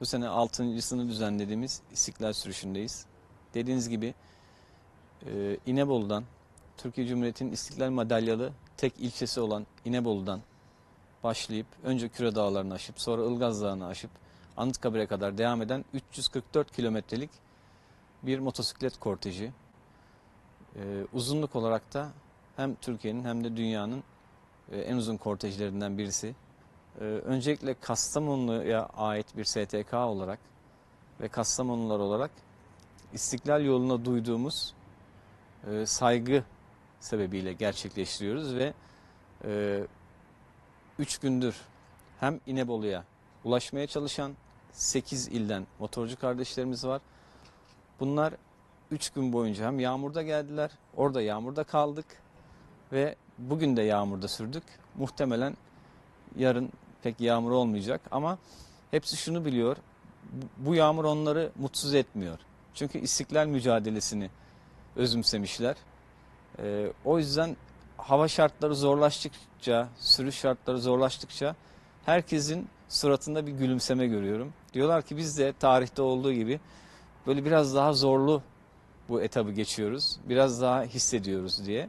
Bu sene altıncısını düzenlediğimiz İstiklal Sürüşü'ndeyiz. Dediğiniz gibi e, İnebolu'dan, Türkiye Cumhuriyeti'nin İstiklal Madalyalı tek ilçesi olan İnebolu'dan başlayıp önce Küre Dağları'nı aşıp sonra Ilgaz Dağı'nı aşıp Anıtkabir'e kadar devam eden 344 kilometrelik bir motosiklet korteji. E, uzunluk olarak da hem Türkiye'nin hem de dünyanın e, en uzun kortejlerinden birisi. E, öncelikle Kastamonu'ya ait bir STK olarak ve Kastamonular olarak İstiklal yoluna duyduğumuz e, saygı sebebiyle gerçekleştiriyoruz ve e, üç gündür hem İnebolu'ya ulaşmaya çalışan 8 ilden motorcu kardeşlerimiz var. Bunlar 3 gün boyunca hem yağmurda geldiler, orada yağmurda kaldık ve bugün de yağmurda sürdük. Muhtemelen yarın pek yağmur olmayacak ama hepsi şunu biliyor. bu- yağmur onları mutsuz etmiyor. Çünkü istiklal mücadelesini özümsemişler. Ee, o yüzden hava şartları zorlaştıkça, sürüş şartları zorlaştıkça herkesin suratında bir gülümseme görüyorum. Diyorlar ki biz de tarihte olduğu gibi böyle biraz daha zorlu bu etabı geçiyoruz. Biraz daha hissediyoruz diye.